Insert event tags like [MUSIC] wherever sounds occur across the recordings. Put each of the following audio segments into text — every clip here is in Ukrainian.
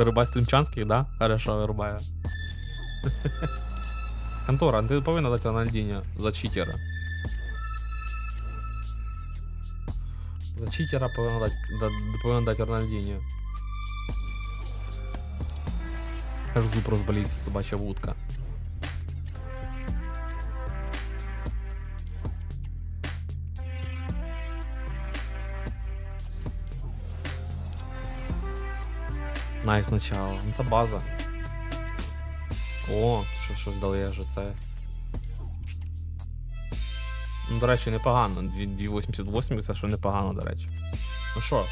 Вирубай стрімчанських, да? Хорошо, вирубаю. Контора, ти [LAUGHS] повинна дати Рональдіньо за читера. За читера повинна дати, да, повинна дати Рональдіньо. Аж зуб розболівся, собача вудка. Найс начало. Ну це база. О, що щось дали вже це. Ну, до речі, непогано. 288 це що непогано, до речі. Ну що,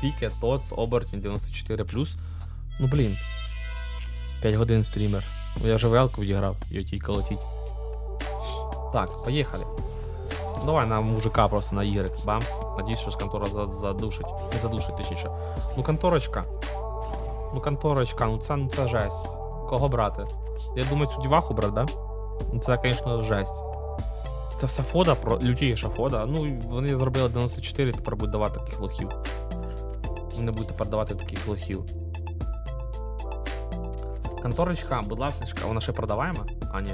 Піке, Тоц, Обертін 94 Ну блін. 5 годин стрімер. Ну я вже велку відіграв, його тільки колотіть. Так, поїхали. Давай на мужика просто на Y. Бамс. Надіюсь, що ж контора задушить. Не задушить, точніше. Ну, конторочка. Ну, конторочка, ну це, ну це жесть. Кого брати? Я думаю, цю діваху брати, да? Ну це, звісно, жесть. Це все фода, про лютіша фода. Ну, вони зробили 94, тепер будуть давати таких лохів. Вони будуть тепер давати таких лохів. Конторочка, будь ласочка, вона ще продаваема? А, ні.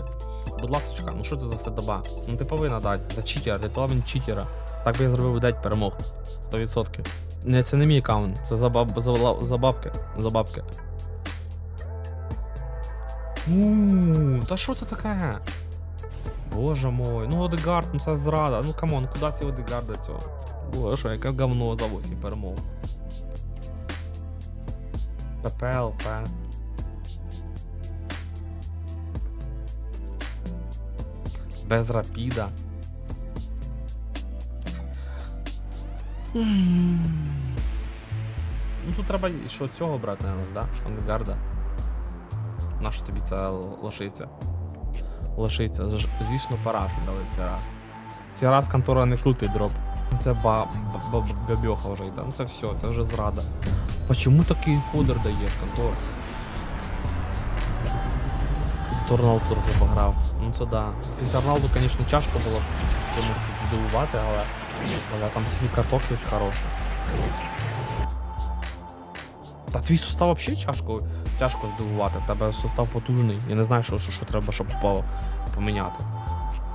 Будь ласочка, ну що це за доба? Ну ти повинна дати. За читера, ти він читера. Так би я зробив 9 перемог. 100%. Не, це не мій аккаунт, це за, баб, за, за бабки. За бабки. Ну, та що це таке? Боже мой, ну Одегард, ну це зрада. Ну камон, куди ці Одегарда цього? Боже, яке говно за 8 перемог. ППЛП. Без рапіда. Ну тут треба що цього брати, наверное, да? Одегарда. Нащо тобі це лошиця? Лошиця. Звісно, парашу дали цей раз. Цей раз контора не крутий дроп. Це ба, ба, ба, бабьоха вже йде. Ну це все, це вже зрада. Почому такий фодер дає контора? З Торналду трохи пограв. Ну це да. Після Торналду, звісно, тяжко було чомусь здивувати, але, але там свій карток є хороший. Та твій сустав взагалі тяжко, тяжко здивувати. Тебе сустав потужний. Я не знаю, що, що, що треба, щоб попало поміняти.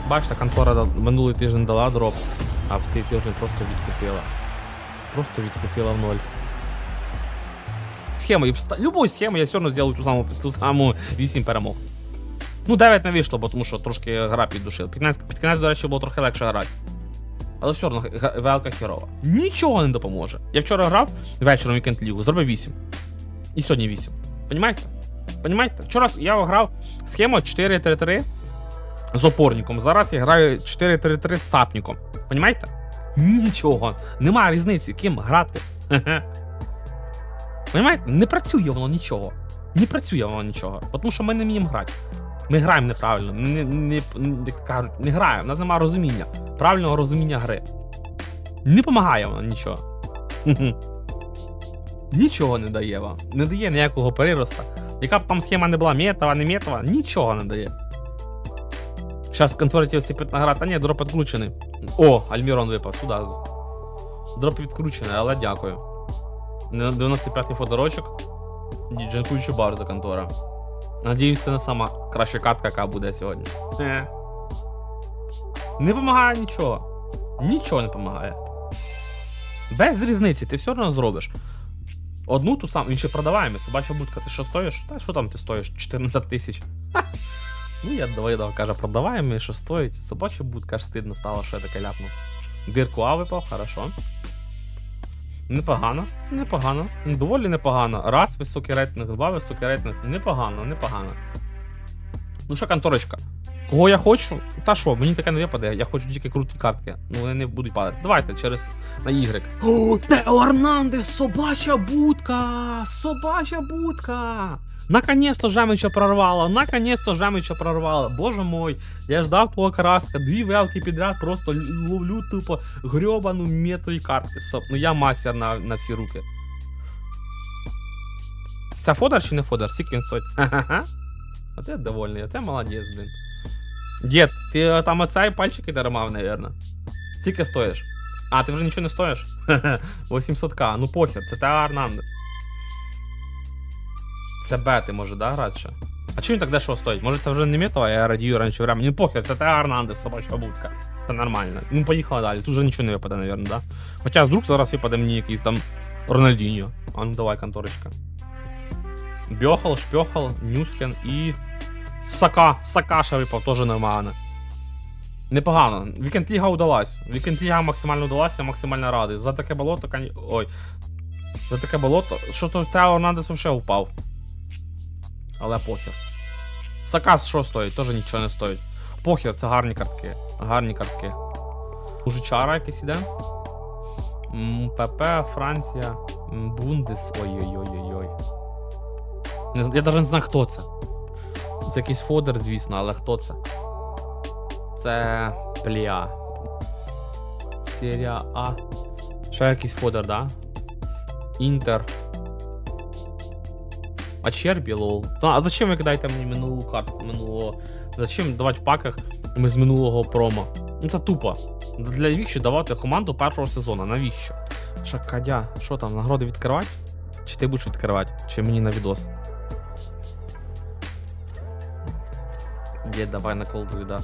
Бачите, контора минулий тиждень дала дроп, а в цей тиждень просто відкрутила. Просто відкрутила в ноль. Схема, любою схемою я все одно зроблю ту саму, ту саму 8 перемог. Ну, 9 не вийшло, бо тому що трошки гра піддушила. Під кінець, під кінець, до речі, було трохи легше грати. Але все одно велка херова. Нічого не допоможе. Я вчора грав вечором вікенд лігу, зробив 8. І сьогодні 8. Понімаєте? Понімаєте? Вчора я грав схему 4-3-3 з опорником. Зараз я граю 4-3-3 з сапником. Понімаєте? Нічого. Немає різниці, ким грати. Понімаєте? Не працює воно нічого. Не працює воно нічого. Тому що ми не вміємо грати. Ми граємо неправильно. Не, не, як кажуть, не граємо, у нас немає розуміння. Правильного розуміння гри. Не допомагає воно нічого. [LAUGHS] Нічого не дає вам. Не дає ніякого перероста. Яка б там схема не була метова, не метова, нічого не дає. Зараз контворить всі наград. Та ні, дроп підключений. О, Альмірон випав сюди. Дроп відкручений, але дякую. 95-й фодорочок. Дякуючи бар за контора. Надіюсь, це не сама краща катка, яка буде сьогодні. Е. Не допомагає нічого. Нічого не допомагає. Без різниці, ти все одно зробиш. Одну ту саму, він ще продаваємо, собача будка, ти що стоїш? Та що там ти стоїш? 14 тисяч. Ну, я давай каже, продаваємо, і що стоїть. Собача будка аж стидно стало, що я таке ляпнув. Дирку А випав, хорошо. Непогано, непогано. Доволі непогано. Раз високий рейтинг, два високий рейтинг. Непогано, непогано. Ну що, конторочка? Кого я хочу? Та що, мені таке не випаде, я хочу тільки круті картки. Ну вони не будуть падати. Давайте через на Y. О, Тео собача будка! Собача будка! Наконец-то Жемича прорвало, наконец-то Жемича прорвало. Боже мой, я ждав твого краска, дві велки підряд, просто л- ловлю тупо грьобану метові картки. Соп, Ну я мастер на, на всі руки. Це фодер чи не фодер? Скільки він стоїть? [LAUGHS] Ха-ха-ха. А ти довольний, а ти молодець, блін. Дід, ти е, там оцей пальчики дармав, наверное. Скільки стоїш? А, ти вже нічого не стоїш? 800к, [LAUGHS] ну похер, це Тео Арнандес. Це бети може, да, грати? А чому він так дешево стоїть? Може це вже не метова, я радію раніше времени. Ну похер, це Тео Арнандес, собача будка. Це нормально. Ну поїхали далі. Тут вже нічого не випаде, напевно, да? Хоча вдруг зараз випаде мені якийсь там Рональдіньо. А ну давай, конторочка. Бьохал, Шпьохал, Нюскен і. Сака. Сакаша випав, теж нормально. Непогано. Вікенд Ліга удалась. Вікенд Ліга максимально удалась, я максимально радий. За таке болото, кані... Ой. За таке болото. Що то Тео Орнандес вже впав. Але похер. Сакас що стоїть? Теж нічого не стоїть. Похер, це гарні картки. Гарні картки. Мужичара якийсь іде. ПП, Франція. Бундес. Ой-ой-ой-ой-ой. Я навіть не знаю, хто це. Це якийсь фодер, звісно, але хто це? Це Пліа. Серія А. Ще якийсь фодер, да? Інтер. А Чербі, лол. Та, а зачем ви кидаєте мені минулу карту минулого? Зачем давати в паках ми з минулого промо? Ну це тупо. Для віщо давати команду першого сезону. Навіщо? Шакадя, що там, нагороди відкривати? Чи ти будеш відкривати? Чи мені на відос? Є, давай на колдуй, да.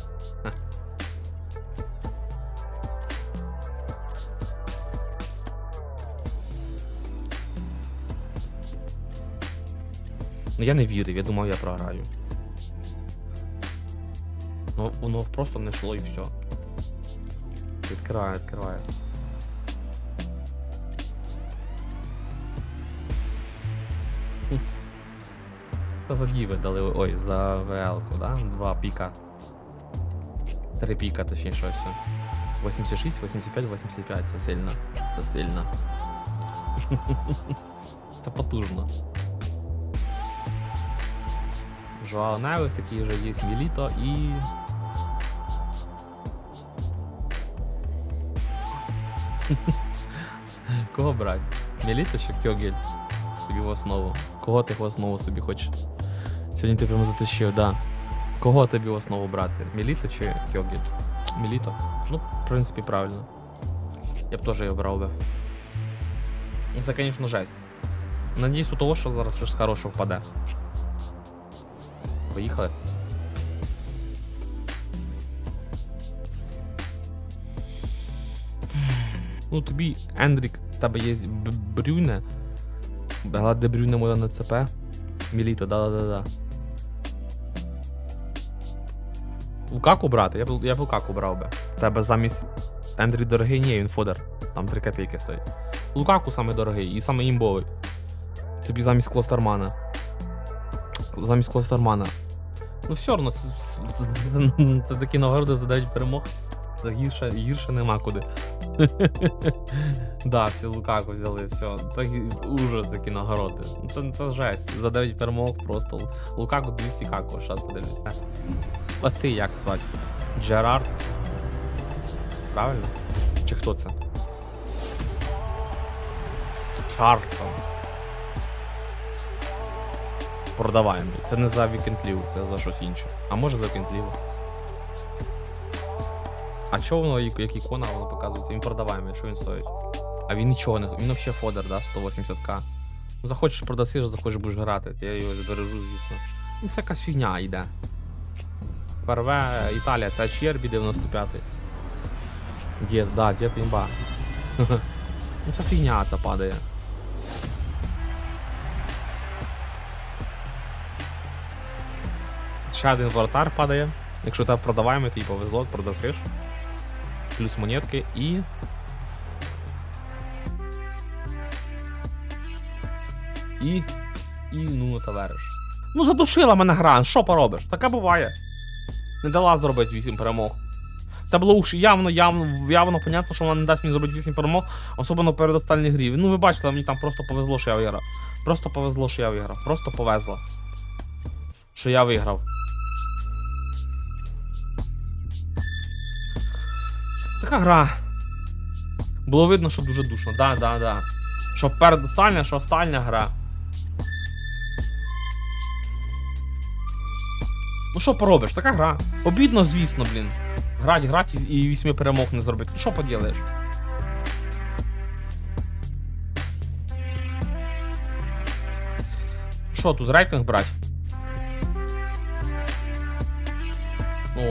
Ну я не вірив, я думав, я програю. Ну, воно просто не йшло і все. Відкриває. Хм. Це за діви дали. Ой, за ВЛ-ку, да? Два піка. Три піка, точніше, ось. 86, 85, 85. Це сильно. Це сильно. [LAUGHS] Це потужно. Жоао Невес, який вже є Міліто і. [LAUGHS] Кого брати? Міліто чи Кьогель? Собі в основу. Кого ти в основу собі хочеш? Сьогодні ти прямо затащив, да. Кого тобі в основу брати? Міліто чи Кьогель? Міліто? Ну, в принципі, правильно. Я б теж його брав би. Ну, Це, звісно, жесть. Надіюсь, у того, що зараз щось хороше впаде. Поїхали. Ну тобі, Ендрік, в тебе є Брюне. Але де Брюне моя на ЦП. Міліто, да-да-да-да. Лукаку брати? Я б, я б Лукаку брав би. Тебе замість Ендрі дорогий, ні, він фодер. Там 3 копійки стоїть. Лукаку саме дорогий і саме імбовий. Тобі замість Клостермана. Замість Клостермана. Ну все одно, [LAUGHS] це, такі нагороди за 9 перемог. Гірше, гірше нема куди. [LAUGHS] да, всі Лукаку взяли, все. Це ужас такі нагороди. Це, це жесть. За 9 перемог просто. Лукаку 200 каку, зараз подивлюсь. Так. Оцей як звати? Джерард. Правильно? Чи хто це? Чарльстон. Продаваємо. Це не за вікендліву, це за щось інше. А може за вікендліву. А чого воно, як ікона, воно показується? Він продаваємо, що він стоїть. А він нічого не. Він взагалі фодер, да, 180к. Ну захочеш продасиш, захочеш будеш грати. Я його збережу, звісно. Ну це якась фігня йде. Перве Італія, це Чербі 95-й. Дід, да, дід імба. [LAUGHS] ну це фігня це падає. Ще один вратар падає. Якщо тебе продаваємо, ти повезло, продасиш. Плюс монетки і. І. І ну товариш. Ну задушила мене гра, що поробиш? Таке буває. Не дала зробити 8 перемог. Це було уж явно, явно, явно понятно, що вона не дасть мені зробити 8 перемог, особливо перед останній грі. Ну ви бачили, мені там просто повезло, що я виграв. Просто повезло, що я виграв. Просто повезло. Що я виграв. Така гра. Було видно, що дуже душно. Да, да, да. Що передостання, що остання гра. Ну що поробиш, така гра. Обідно, звісно, блін. Грать, грать і- вісьми перемог не зробити. Ну що поділаєш? Що тут, рейтинг брати?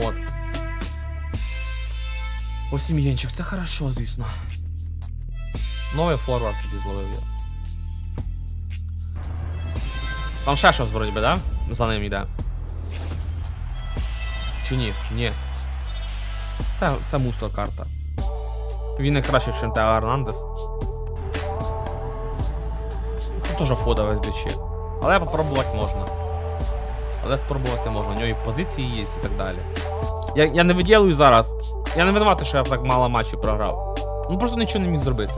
От. Осім'єнчик, це хорошо, звісно. Новий форвард тоді зловив я. Там ще щось вроді би, да? За ним йде. Чи ні? Ні. Це, це мусор карта. Він не краще, ніж Тео Ернандес. Тут теж фода в СБЧ. Але попробувати можна. Але спробувати можна. У нього і позиції є і так далі. Я, я не виділую зараз. Я не винуватий, що я так мало матчів програв. Ну просто нічого не міг зробити.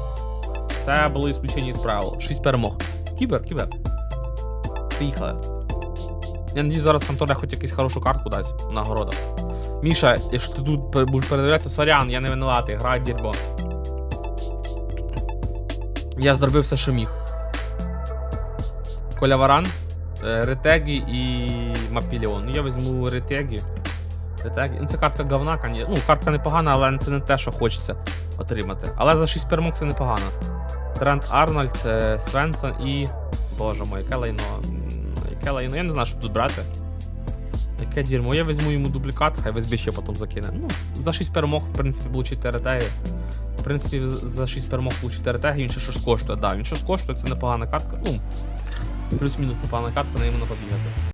Це було ісключення із правил. 6 перемог. Кібер, кібер. Поїхали. Я надію, зараз контора хоч якусь хорошу картку дасть в нагородах. Міша, якщо ти тут будеш передивлятися, сорян, я не винуватий, грай дерьмо. Я зробив все, що міг. Коля Варан, е, Ретегі і Мапіліон. Ну, Я візьму Ретегі. Ну, це картка говна, коні- ну, картка непогана, але це не те, що хочеться отримати. Але за 6 перемог це непогано. Трент Арнольд, е, Свенсон і. Боже мой, яке лайно. Яке лайно. Я не знаю, що тут брати. Яке дерьмо. Я візьму йому дублікат, хай ВСБ ще потім закине. Ну, за 6 перемог, в принципі, получити ретеги. В принципі, за 6 перемог получити ретеги, він ще щось коштує. Да, він щось коштує, це непогана картка. Ну, плюс-мінус непогана картка, на іменно побігати.